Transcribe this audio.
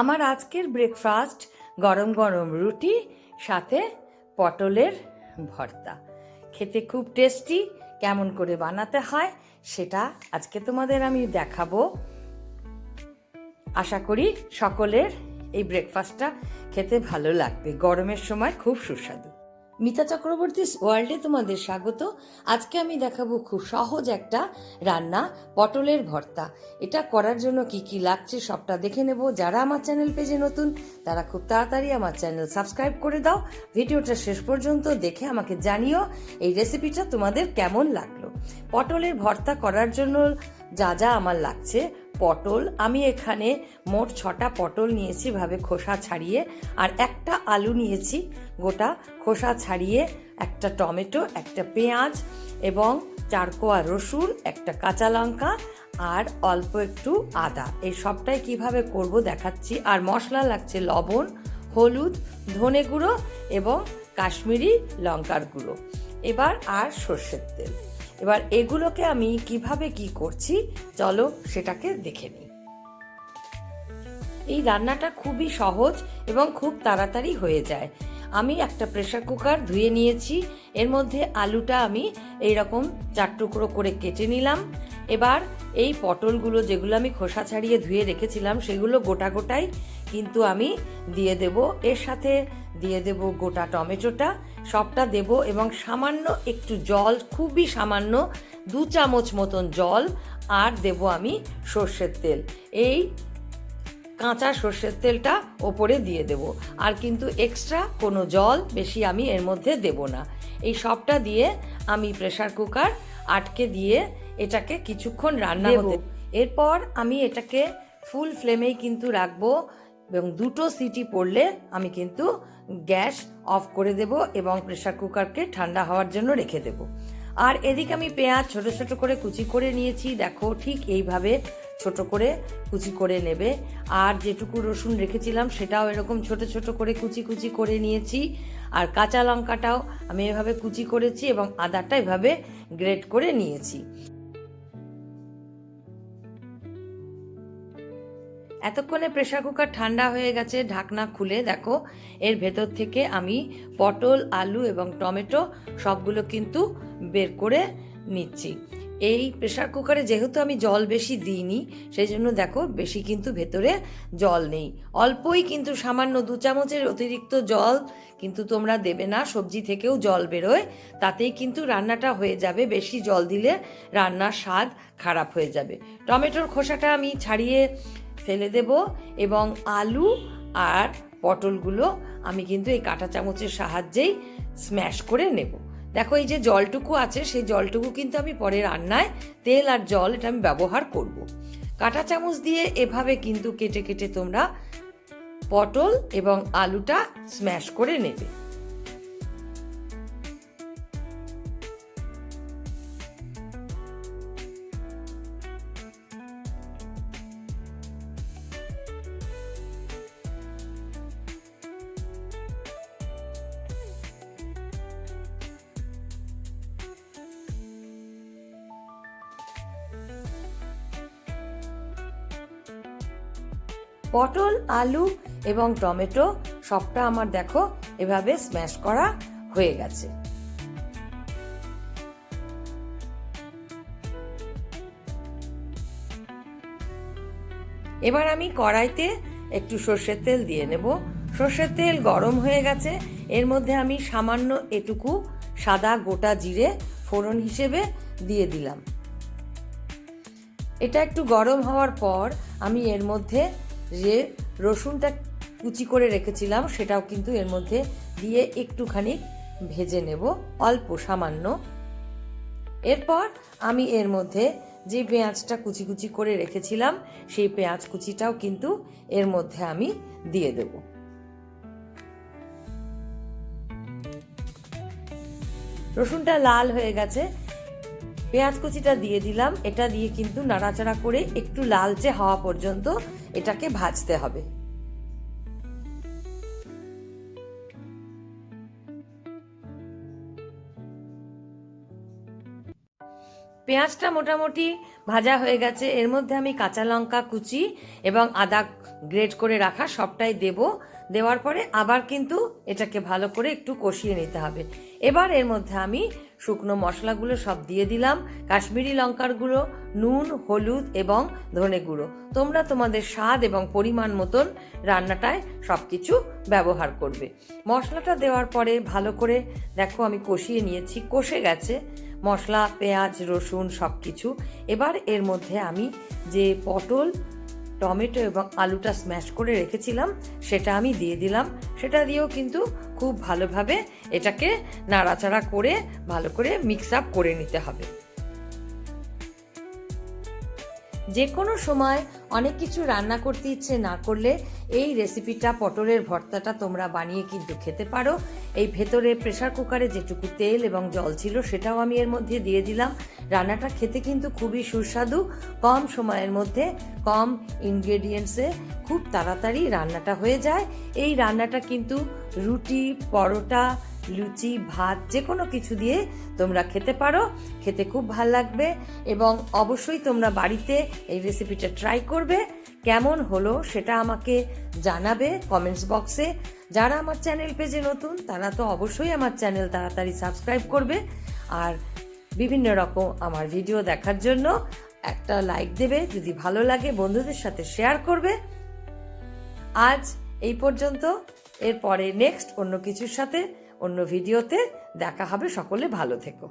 আমার আজকের ব্রেকফাস্ট গরম গরম রুটি, সাথে পটলের ভর্তা। খেতে খুব টেস্টি কেমন করে বানাতে হয় সেটা আজকে তোমাদের আমি দেখাবো। আশা করি সকলের এই ব্রেকফাস্টটা খেতে ভালো লাগবে। গরমের সময় খুব সুস্বাদু। মিতা চক্রবর্তীস ওয়ার্ল্ডে তোমাদের স্বাগত। আজকে আমি দেখাবো খুব সহজ একটা রান্না, পটলের ভর্তা। এটা করার জন্য কি কি লাগছে সবটা দেখে নেব। যারা আমার চ্যানেল পেজে নতুন, তারা খুব তাড়াতাড়ি আমার চ্যানেল সাবস্ক্রাইব করে দাও। ভিডিওটা শেষ পর্যন্ত দেখে আমাকে জানিও এই রেসিপিটা তোমাদের কেমন লাগল। পটলের ভর্তা করার জন্য যা যা আমার লাগছে পটল, আমি এখানে মোট ছটা পটল নিয়েছি ভাবে খোসা ছাড়িয়ে, আর একটা আলু নিয়েছি গোটা খোসা ছাড়িয়ে, একটা টমেটো, একটা পেঁয়াজ এবং চারকোয়া রসুন, একটা কাঁচা লঙ্কা আর অল্প একটু আদা। এই সবটাই কীভাবে করব দেখাচ্ছি। আর মশলা লাগছে লবণ, হলুদ, ধনে গুঁড়ো এবং কাশ্মীরি লঙ্কার গুঁড়ো। এবার আর সর্ষের তেল। এবার এগুলোকে আমি কীভাবে কি করছি, চলো সেটাকে দেখে নিই। এই রান্নাটা খুবই সহজ এবং খুব তাড়াতাড়ি হয়ে যায়। আমি একটা প্রেশার কুকার ধুয়ে নিয়েছি, এর মধ্যে আলুটা আমি এইরকম চার টুকরো করে কেটে নিলাম। এবার এই পটলগুলো যেগুলো আমি খোসা ছাড়িয়ে ধুয়ে রেখেছিলাম, সেগুলো গোটা গোটাই কিন্তু আমি দিয়ে দেব। এর সাথে দিয়ে দেব গোটা টমেটোটা, সবটা দেব এবং সামান্য একটু জল, খুবই সামান্য দু চামচ মতন জল, আর দেব আমি সর্ষের তেল। এই কাঁচা সর্ষের তেলটা ওপরে দিয়ে দেব। আর কিন্তু এক্সট্রা কোনো জল বেশি আমি এর মধ্যে দেব না। এই সবটা দিয়ে আমি প্রেসার কুকার আটকে দিয়ে এটাকে কিছুক্ষণ রান্না হতে এরপর আমি এটাকে ফুল ফ্লেমেই কিন্তু রাখব এবং দুটো সিটি পড়লে আমি কিন্তু গ্যাস অফ করে দেব এবং প্রেসার কুকারকে ঠান্ডা হওয়ার জন্য রেখে দেব। আর এদিকে আমি পেঁয়াজ ছোট ছোট করে কুচি করে নিয়েছি। দেখো ঠিক এইভাবে ছোট করে কুচি করে নেবে। আর যেটুকু রসুন রেখেছিলাম সেটাও এরকম ছোট ছোট করে কুচি কুচি করে নিয়েছি। আর কাঁচা লঙ্কাটাও আমি এভাবে কুচি করেছি এবং আদাটা এভাবে গ্রেট করে নিয়েছি। এতক্ষণে প্রেসার কুকার ঠান্ডা হয়ে গেছে, ঢাকনা খুলে দেখো। এর ভেতর থেকে আমি পটল, আলু এবং টমেটো সবগুলো কিন্তু বের করে নিচ্ছি। এই প্রেসার কুকারে যেহেতু আমি জল বেশি দিইনি সেই জন্য দেখো বেশি কিন্তু ভেতরে জল নেই। অল্পই কিন্তু সামান্য দু চামচের অতিরিক্ত জল কিন্তু তোমরা দেবে না, সবজি থেকেও জল বেরোয়। তাতেই কিন্তু রান্নাটা হয়ে যাবে, বেশি জল দিলে রান্নার স্বাদ খারাপ হয়ে যাবে। টমেটোর খোসাটা আমি ছাড়িয়ে ফেলে দেব এবং আলু আর পটলগুলো আমি কিন্তু এই কাঁটা চামচের সাহায্যেই স্ম্যাশ করে নেব দেখো এই যে জলটুকু আছে, সেই জলটুকু কিন্তু আমি পরে রান্নায় তেল আর জল এটা আমি ব্যবহার করব। কাঁটা চামচ দিয়ে এভাবে কিন্তু কেটে কেটে তোমরা পটল এবং আলুটা স্ম্যাশ করে নেবে পটল, আলু এবং টমেটো সবটা আমার দেখো এভাবে স্ম্যাশ করা হয়ে গেছে। এবার আমি কড়াইতে একটু সর্ষের তেল দিয়ে নেব। সর্ষের তেল গরম হয়ে গেছে। এর মধ্যে আমি সামান্য এটুকু সাদা গোটা জিরে ফোড়ন হিসেবে দিয়ে দিলাম। এটা একটু গরম হওয়ার পর আমি এর মধ্যে যে রসুনটা কুচি করে রেখেছিলাম, সেটাও কিন্তু এর মধ্যে দিয়ে একটুখানি ভেজে নেব, অল্প সামান্য। এরপর আমি এর মধ্যে যে পেঁয়াজটা কুচি কুচি করে রেখেছিলাম, সেই পেঁয়াজ কুচিটাও কিন্তু এর মধ্যে আমি দিয়ে দেব। রসুনটা লাল হয়ে গেছে। পেঁয়াজ কুচিটা দিয়ে দিলাম, এটা দিয়ে কিন্তু নাড়াচাড়া করে একটু লালচে হওয়া পর্যন্ত এটাকে ভাজতে হবে। পেঁয়াজটা মোটামুটি ভাজা হয়ে গেছে। এর মধ্যে আমি কাঁচা লঙ্কা কুচি এবং আদা গ্রেট করে রাখা সবটাই দেব। দেওয়ার পরে আবার কিন্তু এটাকে ভালো করে একটু কষিয়ে নিতে হবে। এবার এর মধ্যে আমি শুকনো মশলাগুলো সব দিয়ে দিলাম। কাশ্মীরি লঙ্কার গুঁড়ো, নুন, হলুদ এবং ধনে গুঁড়ো। তোমরা তোমাদের স্বাদ এবং পরিমাণ মতন রান্নাটায় সব কিছু ব্যবহার করবে। মশলাটা দেওয়ার পরে ভালো করে দেখো আমি কষিয়ে নিয়েছি, কষে গেছে। মশলা, পেঁয়াজ, রসুন সব কিছু এবার এর মধ্যে আমি যে পটল, টমেটো এবং আলুটা স্ম্যাশ করে রেখেছিলাম, সেটা আমি দিয়ে দিলাম। সেটা দিয়েও কিন্তু খুব ভালোভাবে এটাকে নাড়াচাড়া করে ভালো করে মিক্স আপ করে নিতে হবে। যে কোনো সময় অনেক কিছু রান্না করতে ইচ্ছে না করলে এই রেসিপিটা পটলের ভর্তাটা তোমরা বানিয়ে কিন্তু খেতে পারো। এই ভেতরে প্রেসার কুকারে যেটুকু তেল এবং জল ছিল সেটাও আমি এর মধ্যে দিয়ে দিলাম। রান্নাটা খেতে কিন্তু খুবই সুস্বাদু। কম সময়ের মধ্যে কম ইনগ্রেডিয়েন্টসে খুব তাড়াতাড়ি রান্নাটা হয়ে যায়। এই রান্নাটা কিন্তু রুটি, পরোটা, লুচি, ভাত যে কোনো কিছু দিয়ে তোমরা খেতে পারো। খেতে খুব ভালো লাগবে এবং অবশ্যই তোমরা বাড়িতে এই রেসিপিটা ট্রাই করবে। কেমন হলো সেটা আমাকে জানাবে কমেন্টস বক্সে। যারা আমার চ্যানেল পেজে নতুন, তারা তো অবশ্যই আমার চ্যানেল তাড়াতাড়ি সাবস্ক্রাইব করবে। আর বিভিন্ন রকম আমার ভিডিও দেখার জন্য একটা লাইক দেবে, যদি ভালো লাগে বন্ধুদের সাথে শেয়ার করবে। আজ এই পর্যন্ত। এরপরে নেক্সট অন্য কিছুর সাথে, অন্য ভিডিওতে দেখা হবে। সকলে ভালো থেকো।